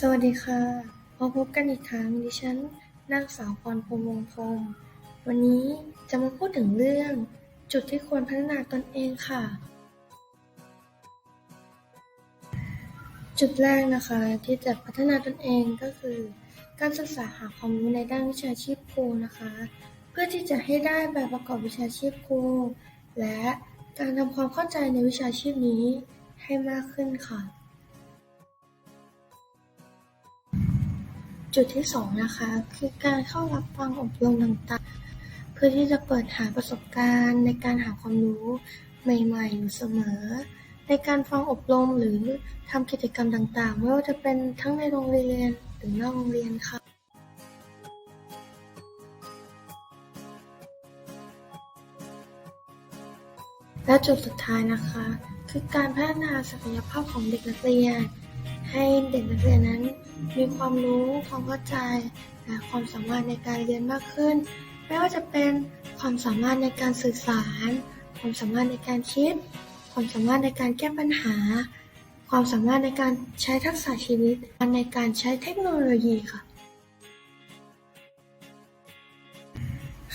สวัสดีค่ะมาพบกันอีกครั้งดิฉันนางสาวพรพรมวงศ์พรมวันนี้จะมาพูดถึงเรื่อง จุดที่ควรพัฒนาตนเองค่ะ จุดแรกนะคะที่จะพัฒนาตนเองก็คือ การศึกษาหาความรู้ในด้านวิชาชีพครูนะคะ เพื่อที่จะให้ได้ใบประกอบวิชาชีพครูและการทำความเข้าใจในวิชาชีพนี้ให้มากขึ้นค่ะ จุดที่สองนะคะ คือการเข้ารับฟังอบรมต่างๆ เพื่อที่จะเปิดหาประสบการณ์ในการหาความรู้ใหม่ๆ อยู่เสมอ ในการฟังอบรมหรือทำกิจกรรมต่างๆ ไม่ว่าจะเป็นทั้งในโรงเรียนหรือนอกโรงเรียนค่ะและจุดสุดท้ายนะคะ คือการพัฒนาศักยภาพของเด็กนักเรียน ให้เด็กนักเรียนนั้น มีความรู้ความเข้าใจและความสามารถในการเรียนมากขึ้น ไม่ว่าจะเป็นความสามารถในการสื่อสาร ความสามารถในการคิด ความสามารถในการแก้ปัญหา ความสามารถในการใช้ทักษะชีวิตในการใช้เทคโนโลยีค่ะ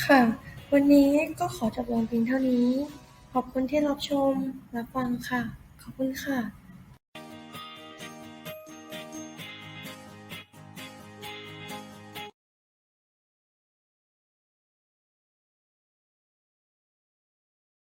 ค่ะ วันนี้ก็ขอจบลงเพียงเท่านี้ ขอบคุณที่รับชมรับฟังค่ะ ขอบคุณค่ะ